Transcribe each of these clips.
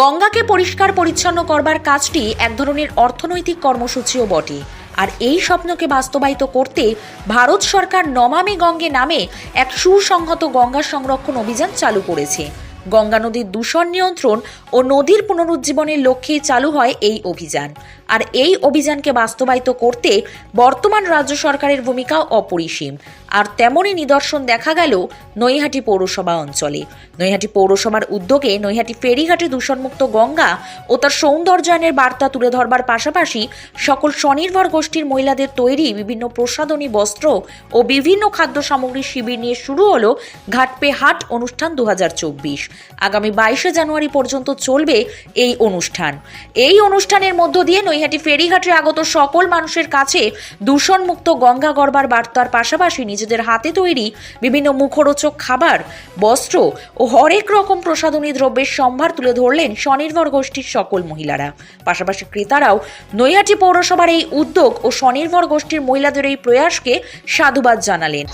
গঙ্গাকে পরিষ্কার পরিচ্ছন্ন করবার কাজটি এক ধরনের অর্থনৈতিক কর্মসূচিও বটে। আর এই স্বপ্নকে বাস্তবায়িত করতে ভারত সরকার নমামি গঙ্গে নামে এক সুসংহত গঙ্গা সংরক্ষণ অভিযান চালু করেছে। গঙ্গা নদীর দূষণ নিয়ন্ত্রণ ও নদীর পুনরুজ্জীবনের লক্ষ্যে চালু হয় এই অভিযান। আর এই অভিযানকে বাস্তবায়িত করতে বর্তমান রাজ্য সরকারের ভূমিকা অপরিসীম। আর তেমনই নিদর্শন দেখা গেল নৈহাটি পৌরসভা অঞ্চলে। নৈহাটি পৌরসভার উদ্যোগে নৈহাটি ফেরিঘাটে দূষণমুক্ত গঙ্গা ও তার সৌন্দর্যায়নের বার্তা তুলে ধরবার পাশাপাশি সকল স্বনির্ভর গোষ্ঠীর মহিলাদের তৈরি বিভিন্ন প্রসাধনী বস্ত্র ও বিভিন্ন খাদ্য সামগ্রীর শিবির নিয়ে শুরু হলো ঘাটপে হাট অনুষ্ঠান দু হাজার চব্বিশ। আগামী বাইশে জানুয়ারি পর্যন্ত চলবে এই অনুষ্ঠান। এই অনুষ্ঠানের মধ্য দিয়ে নৈহাটি ফেরিঘাটে আগত সকল মানুষের কাছে দূষণমুক্ত গঙ্গা গড়বার বার্তার পাশাপাশি নিজেদের হাতে তৈরি বিভিন্ন মুখরোচক খাবার, বস্ত্র ও হরেক রকম প্রসাধনী দ্রব্যের সম্ভার তুলে ধরলেন স্বনির্ভর গোষ্ঠীর সকল মহিলারা। পাশাপাশি ক্রেতারাও নৈহাটি পৌরসভার এই উদ্যোগ ও স্বনির্ভর গোষ্ঠীর মহিলাদের এই প্রয়াসকে সাধুবাদ জানালেন।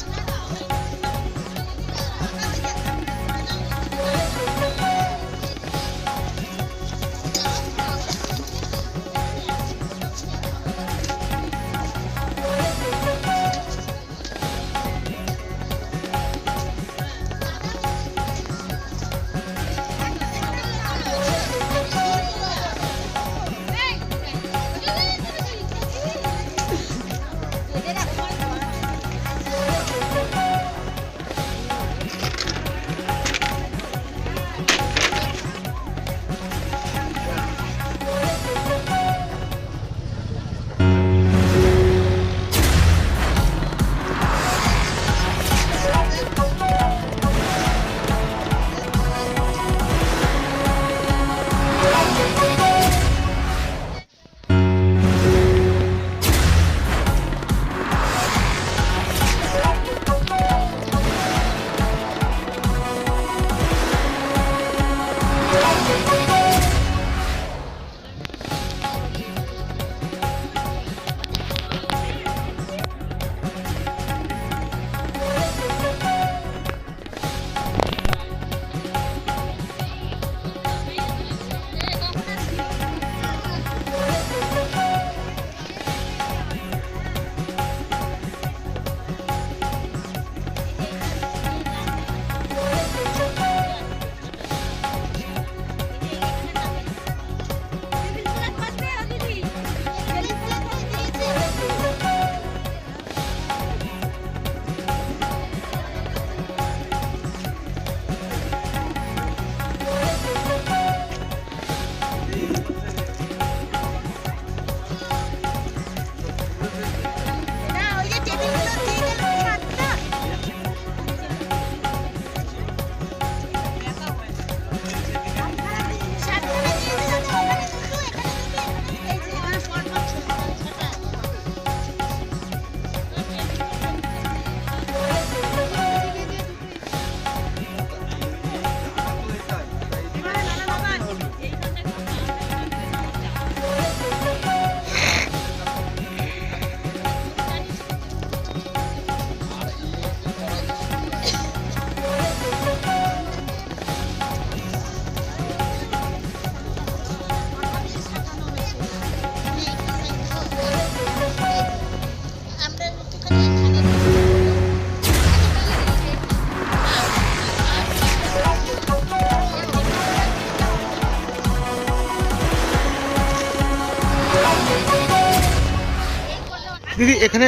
দিদি, এখানে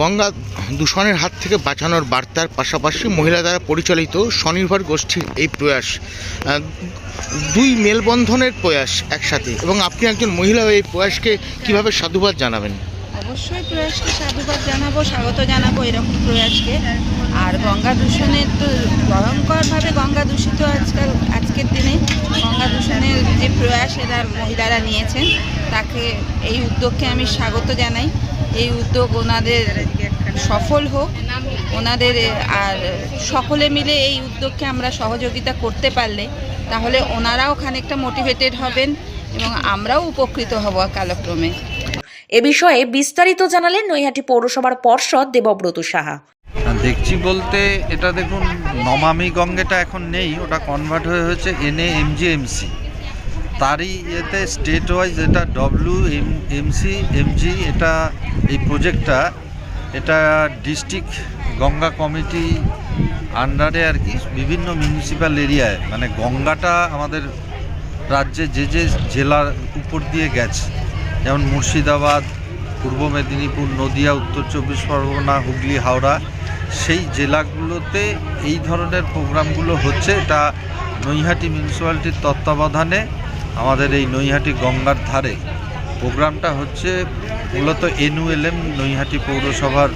গঙ্গা দূষণের হাত থেকে বাঁচানোর বার্তার পাশাপাশি মহিলা দ্বারা পরিচালিত স্বনির্ভর গোষ্ঠীর এই প্রয়াস দুই মেলবন্ধনের প্রয়াস একসাথে। এবং আপনি একজন মহিলা এই প্রয়াসকে কীভাবে সাধুবাদ জানাবেন? অবশ্যই প্রয়াসকে সাধুবাদ জানাব, স্বাগত জানাব এরকম প্রয়াসকে। আর গঙ্গা দূষণের তো ভয়ঙ্করভাবে গঙ্গা দূষিত আজকাল, আজকের দিনে। গঙ্গা দূষণের যে প্রয়াস এরা মহিলারা নিয়েছেন তাকে এই উদ্যোগকে আমি স্বাগত জানাই। এই উদ্যোগ ওনাদের সফল হোক ওনাদের আর সকলে মিলে এই উদ্যোগকে আমরা সহযোগিতা করতে পারলে তাহলে ওনারাও খানিকটা মোটিভেটেড হবেন এবং আমরাও উপকৃত হব কালক্রমে। এ বিষয়ে বিস্তারিত জানালেন নৈহাটি পৌরসভার পর্ষদ দেবব্রত সাহা। দেখছি বলতে এটা দেখুন নমামি গঙ্গেটা এখন নেই ওটা কনভার্ট হয়ে হয়েছে এনএ এমজিএমসি তারই ইয়েতে স্টেট ওয়াইজ এটা ডব্লিউ এম এমসি এমজি এটা এই প্রজেক্টটা এটা ডিস্ট্রিক্ট গঙ্গা কমিটি আন্ডারে আর কি, বিভিন্ন মিউনিসিপ্যাল এরিয়ায় মানে গঙ্গাটা আমাদের রাজ্যে যে যে জেলার উপর দিয়ে গেছে, যেমন মুর্শিদাবাদ, পূর্ব মেদিনীপুর, নদিয়া, উত্তর চব্বিশ পরগনা, হুগলি, হাওড়া, সেই জেলাগুলোতে এই ধরনের প্রোগ্রামগুলো হচ্ছে। এটা নৈহাটি মিউনিসিপ্যালিটির তত্ত্বাবধানে আমাদের এই নৈহাটি গঙ্গার ধারে। প্রোগ্রামটা হচ্ছে মূলত এনউএলএম নৈহাটি পৌরসভার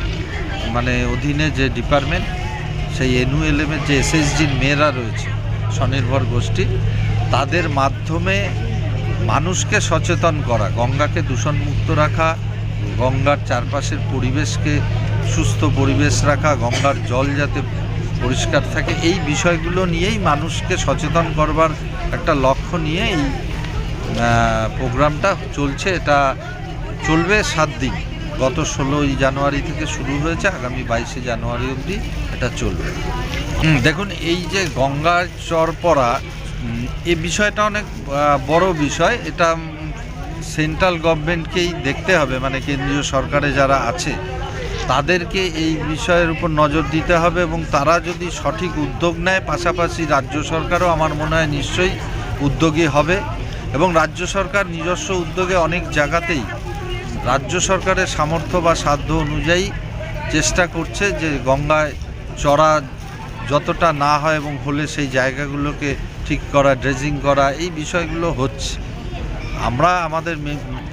মানে অধীনে যে ডিপার্টমেন্ট, সেই এনউএলএমের যে এসএসজির মেয়েরা রয়েছে, স্বনির্ভর গোষ্ঠী, তাদের মাধ্যমে মানুষকে সচেতন করা, গঙ্গাকে দূষণমুক্ত রাখা, গঙ্গার চারপাশের পরিবেশকে সুস্থ পরিবেশ রাখা, গঙ্গার জল যাতে পরিষ্কার থাকে, এই বিষয়গুলো নিয়েই মানুষকে সচেতন করবার একটা লক্ষ্য নিয়ে এই প্রোগ্রামটা চলছে, এটা চলবে সাত দিন। গত ষোলোই জানুয়ারি থেকে শুরু হয়েছে, আগামী বাইশে জানুয়ারি অবধি এটা চলবে। দেখুন, এই যে গঙ্গার চর পড়া এই বিষয়টা অনেক বড় বিষয়। এটা সেন্ট্রাল গভর্নমেন্টকেই দেখতে হবে মানে কেন্দ্রীয় সরকারে যারা আছে, তাদেরকে এই বিষয়ের উপর নজর দিতে হবে এবং তারা যদি সঠিক উদ্যোগ নেয়, পাশাপাশি রাজ্য সরকারও আমার মনে হয় নিশ্চয়ই উদ্যোগী হবে। এবং রাজ্য সরকার নিজস্ব উদ্যোগে অনেক জায়গাতেই রাজ্য সরকারের সামর্থ্য বা সাধ্য অনুযায়ী চেষ্টা করছে যে গঙ্গায় চড়া যতটা না হয় এবং হলে সেই জায়গাগুলোকে ঠিক করা ড্রেজিং করা, এই বিষয়গুলো হচ্ছে। আমরা আমাদের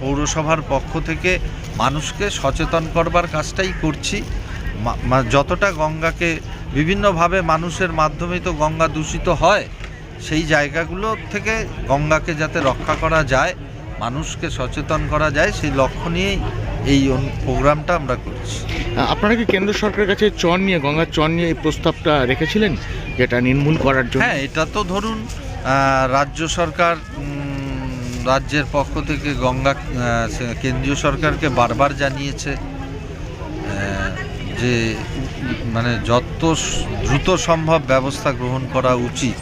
পৌরসভার পক্ষ থেকে মানুষকে সচেতন করবার কাজটাই করছি। যতটা গঙ্গাকে বিভিন্নভাবে মানুষের মাধ্যমেই তো গঙ্গা দূষিত হয় সেই জায়গাগুলো থেকে গঙ্গাকে যাতে রক্ষা করা যায় মানুষকে সচেতন করা যায় সেই লক্ষ্য নিয়েই এই প্রোগ্রামটা আমরা করছি। আপনারা কি কেন্দ্র সরকারের কাছে চর নিয়ে গঙ্গার চর নিয়ে এই প্রস্তাবটা রেখেছিলেন যেটা নির্মূল করার জন্য? হ্যাঁ এটা তো ধরুন রাজ্য সরকার রাজ্যের পক্ষ থেকে গঙ্গা কেন্দ্রীয় সরকারকে বারবার জানিয়েছে যে মানে যত দ্রুত সম্ভব ব্যবস্থা গ্রহণ করা উচিত।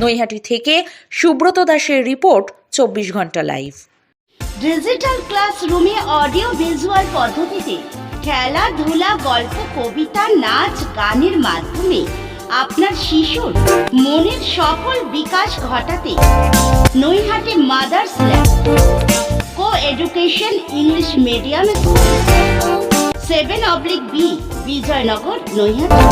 নৈহাটি থেকে সুব্রত দাসের রিপোর্ট, চব্বিশ ঘণ্টা লাইভ। ডিজিটাল ক্লাসরুমে অডিও ভিজুয়াল পদ্ধতিতে খেলাধুলা গল্প, কবিতা, নাচ, গানের মাধ্যমে আপনার শিশুর মনের সফল বিকাশ ঘটাতে Naihati mother's lab co education English medium school seven oblique B Bijoynagar, Naihati.